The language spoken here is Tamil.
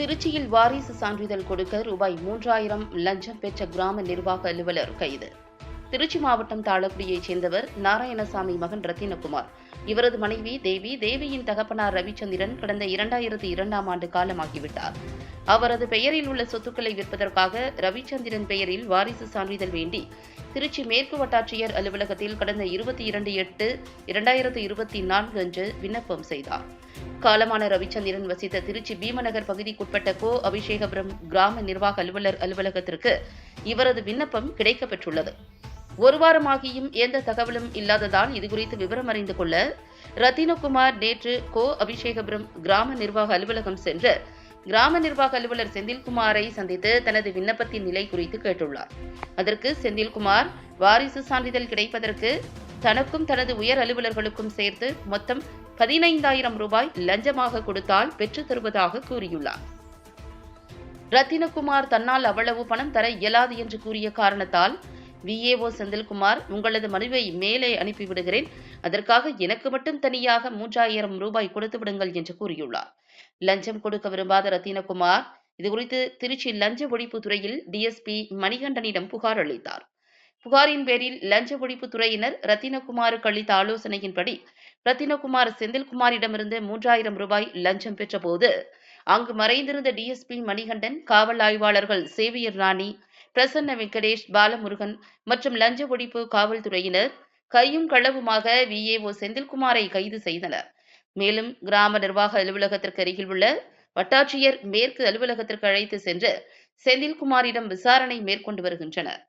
திருச்சியில் வாரிசு சான்றிதழ் கொடுக்க ரூபாய் மூன்றாயிரம் லஞ்சம் பெற்ற கிராம நிர்வாக அலுவலர் கைது. திருச்சி மாவட்டம் தாளக்குடியைச் சேர்ந்தவர் நாராயணசாமி மகன் ரத்தினகுமார். இவரது மனைவி தேவி தேவியின் தகப்பனார் ரவிச்சந்திரன் கடந்த இரண்டாயிரத்தி இரண்டாம் ஆண்டு காலமாகிவிட்டார். அவரது பெயரில் உள்ள சொத்துக்களை விற்பதற்காக ரவிச்சந்திரன் பெயரில் வாரிசு சான்றிதழ் வேண்டி திருச்சி மேற்கு வட்டாட்சியர் அலுவலகத்தில் கடந்த இருபத்தி இரண்டு எட்டு இரண்டாயிரத்து இருபத்தி நான்கு அன்று விண்ணப்பம் செய்தார். காலமான ரவிச்சந்திரன் வசித்த திருச்சி பீமநகர் பகுதிக்குட்பட்ட கோ அபிஷேகபுரம் கிராம நிர்வாக அலுவலர் அலுவலகத்திற்கு இவரது விண்ணப்பம் கிடைக்கப்பெற்றுள்ளது. ஒரு வாரமாகியும் எந்த தகவலும் இல்லாததால் இதுகுறித்து விவரம் அறிந்து கொள்ள ரத்தினகுமார் நேற்று கோ அபிஷேகபுரம் கிராம நிர்வாக அலுவலகம் சென்று கிராம நிர்வாக அலுவலர் செந்தில்குமாரை சந்தித்து தனது விண்ணப்பத்தின் நிலை குறித்து கேட்டுள்ளார். அதற்கு செந்தில்குமார் வாரிசு சான்றிதழ் கிடைப்பதற்கு தனக்கும் தனது உயர் அலுவலர்களுக்கும் சேர்த்து மொத்தம் பதினைந்தாயிரம் ரூபாய் லஞ்சமாக கொடுத்தால் பெற்றுத் தருவதாக கூறியுள்ளார். ரத்தினகுமார் தன்னால் அவ்வளவு பணம் தர இயலாது என்று கூறிய காரணத்தால் விஏஓ செந்தில்குமார் உங்களது மனுவை மேலே அனுப்பிவிடுகிறேன். அதற்காக எனக்கு மட்டும் தனியாக மூன்றாயிரம் ரூபாய் கொடுத்து விடுங்கள் என்று கூறியுள்ளார். லஞ்சம் கொடுக்க விரும்பாத ரத்தினகுமார் இதுகுறித்து திருச்சி லஞ்ச ஒழிப்பு துறையில் டிஎஸ்பி மணிகண்டனிடம் புகார் அளித்தார். புகாரின் பேரில் லஞ்ச ஒழிப்பு துறையினர் ரத்தினகுமாருக்கு அளித்த ஆலோசனையின்படி ரத்தினகுமார் செந்தில்குமாரிடமிருந்து மூன்றாயிரம் ரூபாய் லஞ்சம் பெற்றபோது அங்கு மறைந்திருந்த டிஎஸ்பி மணிகண்டன் காவல் ஆய்வாளர்கள் சேவியர் ராணி பிரசன்ன வெங்கடேஷ் பாலமுருகன் மற்றும் லஞ்ச ஒழிப்பு காவல்துறையினர் கையும் களவுமாக விஏஓ செந்தில்குமாரை கைது செய்தனர். மேலும் கிராம நிர்வாக அலுவலகத்திற்கு அருகில் உள்ள வட்டாட்சியர் மேற்கு அலுவலகத்திற்கு அழைத்து சென்று செந்தில்குமாரிடம் விசாரணை மேற்கொண்டு வருகின்றனர்.